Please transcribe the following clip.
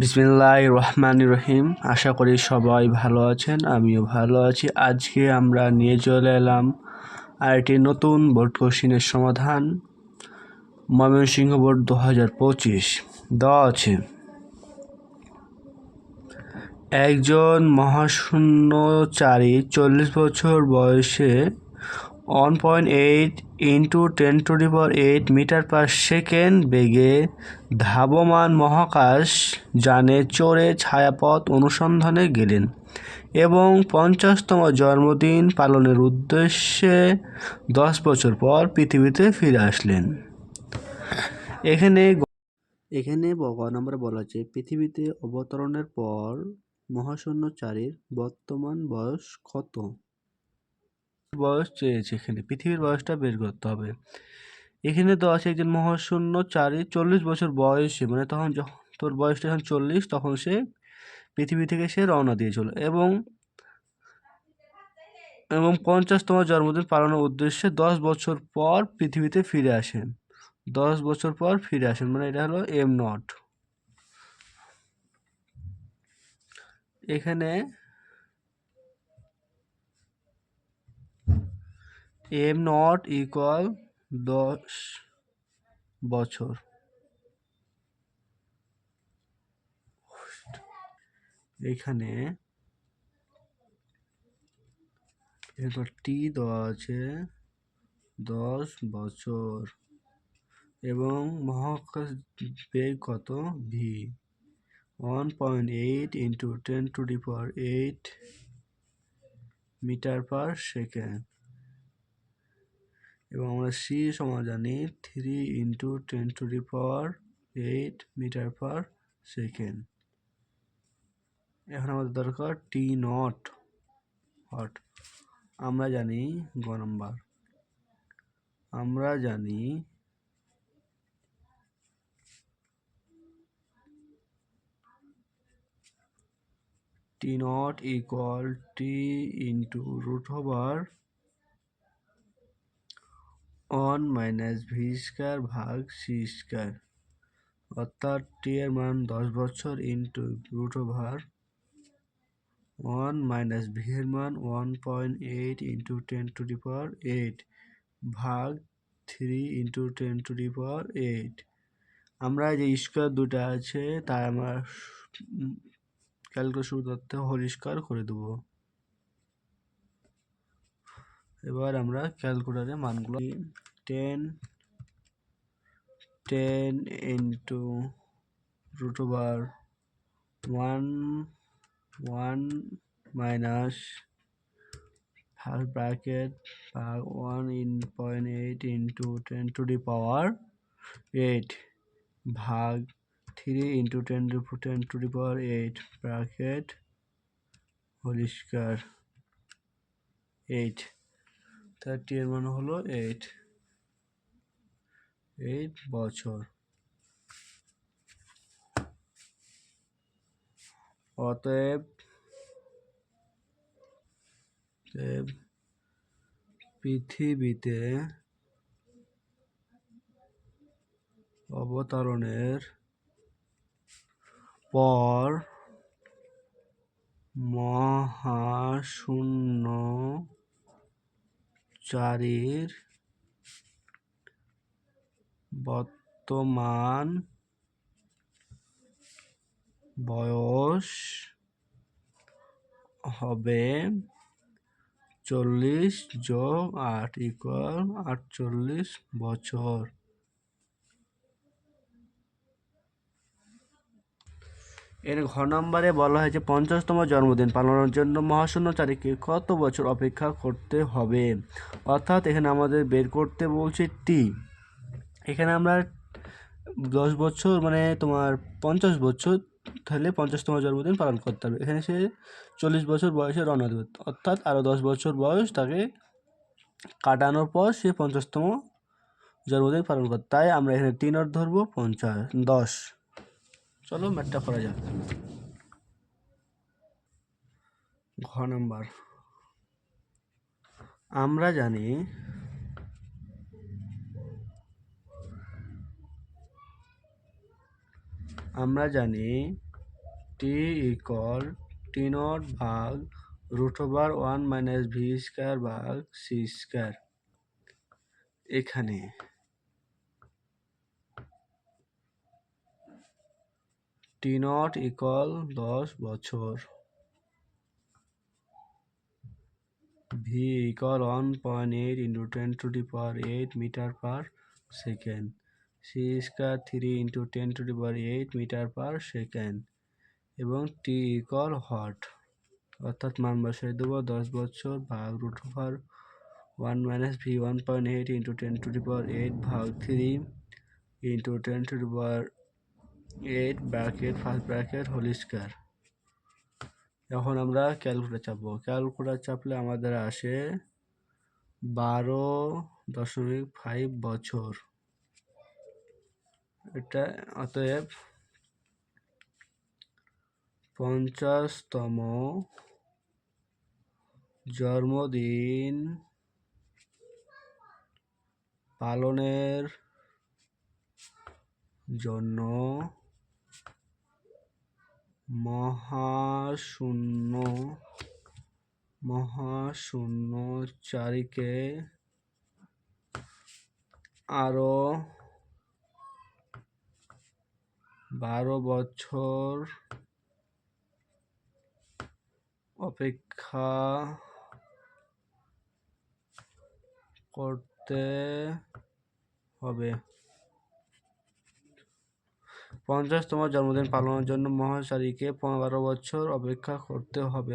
বিসমিল্লাহ রহমান রহিম আশা করি সবাই ভালো আছেন, আমিও ভালো আছি। আজকে আমরা নিয়ে চলে এলাম আরেকটি নতুন বোর্ড কোশ্চিনের সমাধান। ময়মনসিংহ বোর্ড দু হাজার পঁচিশ। দেওয়া আছে, একজন মহাশূন্যচারী চল্লিশ বছর বয়সে one point eight into ten to power eight metre per second বেগে ধাবমান মহাকাশ যানে চড়ে ছায়াপথ অনুসন্ধানে গেলেন এবং পঞ্চাশতম জন্মদিন পালনের উদ্দেশ্যে দশ বছর পর পৃথিবীতে ফিরে আসলেন। এখানে এখানে গ নম্বরে বলা আছে, পৃথিবীতে অবতরণের পর মহাশূন্যচারীর বর্তমান বয়স কত? বয়স চেয়েছে এখানে, পৃথিবীর বয়সটা বের করতে হবে। এখানে তো আছে একজন মহাশূন্য চারি চল্লিশ বছর বয়সে মানে তখন যখন তোর বয়সটা যখন চল্লিশ, তখন সে পৃথিবী থেকে সে রওনা দিয়েছিল এবং এবং পঞ্চাশতম জন্মদিন পালনের উদ্দেশ্যে দশ বছর পর পৃথিবীতে ফিরে আসেন। দশ বছর পর ফিরে আসেন মানে এটা হলো এম নট এখানে এম নট ইকুয়াল দশ বছর। এখানে এরপর টি দেওয়া আছে দশ বছর এবং মহাকাশ বেগ কত V one point eight into ten to the power eight metre per second এবং আমরা সি সমান জানি three into ten to the power eight metre per second এখন আমাদের দরকার টি নট হট আমরা জানি গ নাম্বার আমরা জানি T not equal T into root over one minus V square ভাগ সি স্কোয়ার, অর্থাৎ টি এর মান দশ বছর into root over one minus V এর মান one point eight into ten to the power eight ভাগ three into ten to the power eight আমরা যে স্কোয়ার দুটো আছে, তাই আমরা ক্যালকুলেশন করতে হোল স্কোয়ার করে দেবো। এবার আমরা ক্যালকুলেটারে মানগুলো ten ten into root over one one minus first bracket ভাগ one in point eight into ten to the power eight ভাগ three into ten ten to the power eight bracket square eight thirty এর মানে হলো eight eight বছর। অতএব পৃথিবীতে অবতরণের পর মহাশূন্য চারির বর্তমান বয়স হবে চল্লিশ যোগ আট ইকুয়াল আটচল্লিশ বছর। এর ঘ নম্বরে বলা হয়েছে, পঞ্চাশতম জন্মদিন পালনের জন্য মহাশূন্য মহাশূন্যচারীকে কত বছর অপেক্ষা করতে হবে? অর্থাৎ এখানে আমাদের বের করতে বলছে টি। এখানে আমরা দশ বছর মানে তোমার পঞ্চাশ বছর তাহলে পঞ্চাশতম জন্মদিন পালন করতে হবে। এখানে সে চল্লিশ বছর বয়সে রওনা দেবে। অর্থাৎ আরও দশ বছর বয়স তাকে কাটানোর পর সে পঞ্চাশতম জন্মদিন পালন করতে তাই আমরা এখানে তিন অর্থ ধরবো, পঞ্চাশ, দশ। চলো ম্যাটটা করা যাক। ঘ নাম্বার। আমরা জানি আমরা জানি টি ইকল টি নট ভাগ root over one minus V square ভাগ সি স্কোয়ার এখানে টি নট ইকল দশ বছর। V equal one point eight into ten to the power eight metre per second. C square three into ten to the power eight metre per second. এবং T equal hot. অর্থাৎ মান বসাই দেবো দশ বছর ভাগ root over one minus V one point eight into ten to the power eight ভাগ three into ten to the power eight bracket first bracket whole square এখন আমরা ক্যালকুলেটার চাপবো। ক্যালকুলেটার চাপলে আমাদের আসে বারো দশমিক ফাইভ বছর। এটা অতএব পঞ্চাশতম জন্মদিন পালনের জন্য মহাশূন্য মহাশূন্য চারিকে আরও বারো বছর অপেক্ষা করতে হবে। পঞ্চাশতম জন্মদিন পালনের জন্য মহাচারীকে পনেরো বছর অপেক্ষা করতে হবে